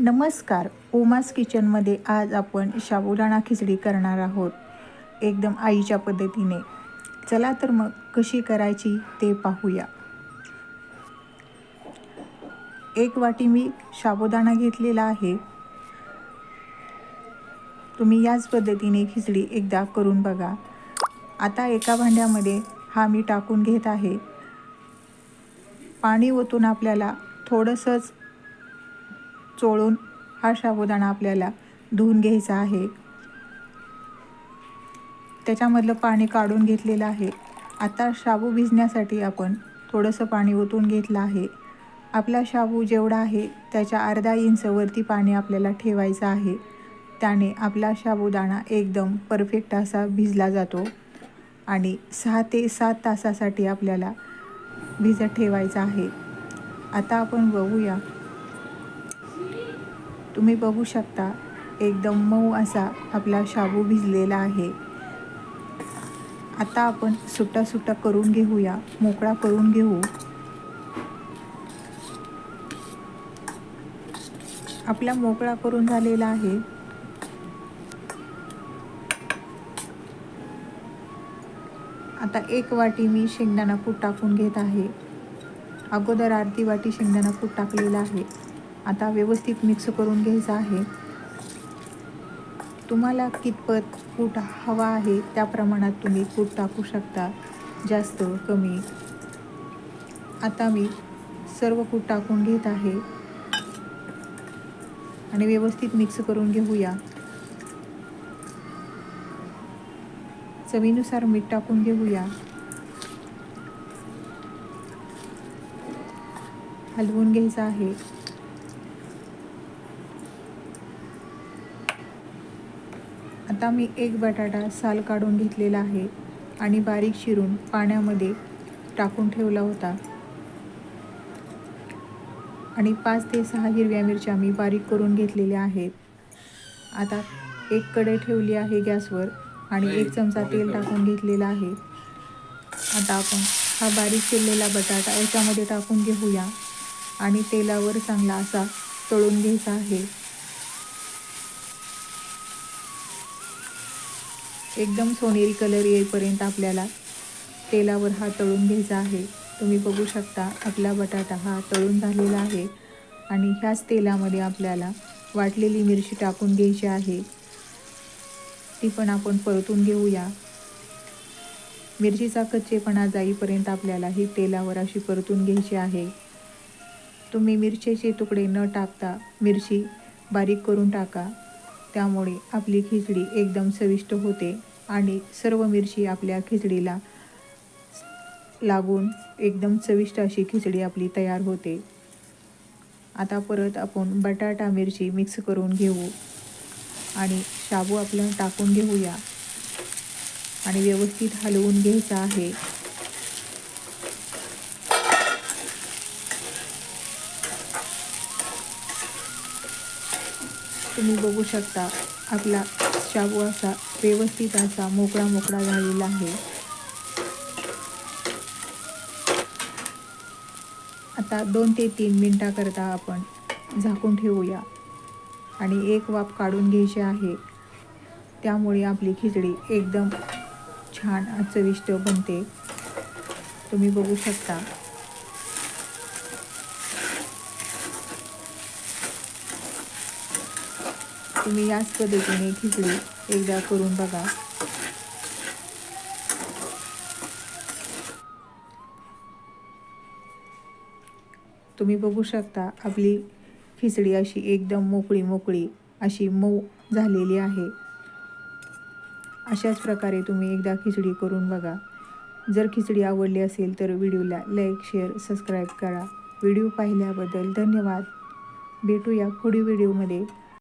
नमस्कार. ओमास किचनमध्ये आज आपण शाबुदाणा खिचडी करणार आहोत. एकदम आईच्या पद्धतीने. चला तर मग कशी करायची ते पाहूया. एक वाटी मी शाबुदाणा घेतलेला आहे. तुम्ही याच पद्धतीने खिचडी एकदा करून बघा. आता एका भांड्यामध्ये हा मी टाकून घेत आहे. पाणी ओतून आपल्याला थोडंसंच चोळून हा साबुदाणा आपल्याला धुवून घ्यायचा आहे. त्याच्यामधलं पाणी काढून घेतलेलं आहे. आता शाबू भिजण्यासाठी आपण थोडंसं पाणी ओतून घेतलं आहे. आपला शाबू जेवढा आहे त्याच्या अर्धा इंचवरती पाणी आपल्याला ठेवायचं आहे. त्याने आपला शाबूदाणा एकदम परफेक्ट असा भिजला जातो आणि सहा ते सात तासासाठी आपल्याला भिजत ठेवायचा आहे. आता आपण बघूया तुम्ही बघू शकता एकदम मऊ असा आपला शाबू भिजलेला आहे. आता आपण सुट्टा सुट्टा करून घेऊया मोकळा करून घेऊ. आपला मोकळा करून झालेला आहे. आता एक वाटी मी शेंगदाणा कूट टाकून घेत आहे. अगोदर अर्धी वाटी शेंगदाणा कूट टाकलेला आहे. आता व्यवस्थित मिक्स करून घ्यायचं आहे. तुम्हाला कितपत कूट हवा आहे त्या प्रमाणात तुम्ही कूट टाकू शकता. जास्त कमी. आता मी सर्व कूट टाकून घेत आहे. आणि व्यवस्थित मिक्स करून घेऊया. चवीनुसार मीठ टाकून घेऊया. हलवून घ्यायचं आहे. आता मी एक बटाटा साल काढून घेतलेला आहे आणि बारीक चिरून पाण्यामध्ये टाकून ठेवला होता. आणि पाच ते सहा हिरव्या मिरच्या मी बारीक करून घेतलेल्या आहेत. आता एक कढई ठेवली आहे गॅसवर आणि एक चमचा तेल टाकून घेतलेला आहे. आता आपण हा बारीक चिरलेला बटाटा याच्यामध्ये टाकून घेऊया आणि तेलावर चांगला असा तळून घ्यायचा आहे. एकदम सोनेरी कलर येईपर्यंत आपल्याला तेलावर हा तळून घ्यायचा आहे. तुम्ही बघू शकता आपला बटाटा हा तळून झालेला आहे आणि ह्याच तेलामध्ये आपल्याला वाटलेली मिरची टाकून घ्यायची आहे. ती पण आपण परतून घेऊया. मिरचीचा कच्चेपणा जाईपर्यंत आपल्याला ही तेलावर अशी परतून घ्यायची आहे. तुम्ही मिरचीचे तुकडे न टाकता मिरची बारीक करून टाका. त्यामुळे आपली खिचडी एकदम चविष्ट होते आणि सर्व मिरची आपल्या खिचडीला लागून एकदम चविष्ट अशी खिचडी आपली तयार होते. आता परत आपण बटाटा मिरची मिक्स करून घेऊ आणि शाबू आपलं टाकून घेऊया. आणि व्यवस्थित हलवून घ्यायचं आहे. तुम्ही बघू शकता आपला शाबू असा व्यवस्थित असा मोकळा मोकळा झालेला आहे. आता दोन ते तीन मिनटाकरता आपण झाकून ठेवूया. आणि एक वाफ काढून घ्यायची आहे. त्यामुळे आपली खिचडी एकदम छान चविष्ट बनते. तुम्ही बघू शकता. तुम्ही याच पद्धतीने खिचडी एकदा करून बघा. तुम्ही बघू शकता आपली खिचडी अशी एकदम मोकळी मोकळी अशी मऊ झालेली आहे. अशाच प्रकारे तुम्ही एकदा खिचडी करून बघा. जर खिचडी आवडली असेल तर व्हिडिओला लाईक शेअर सबस्क्राईब करा. व्हिडिओ पाहिल्याबद्दल धन्यवाद. भेटूया पुढील व्हिडिओमध्ये.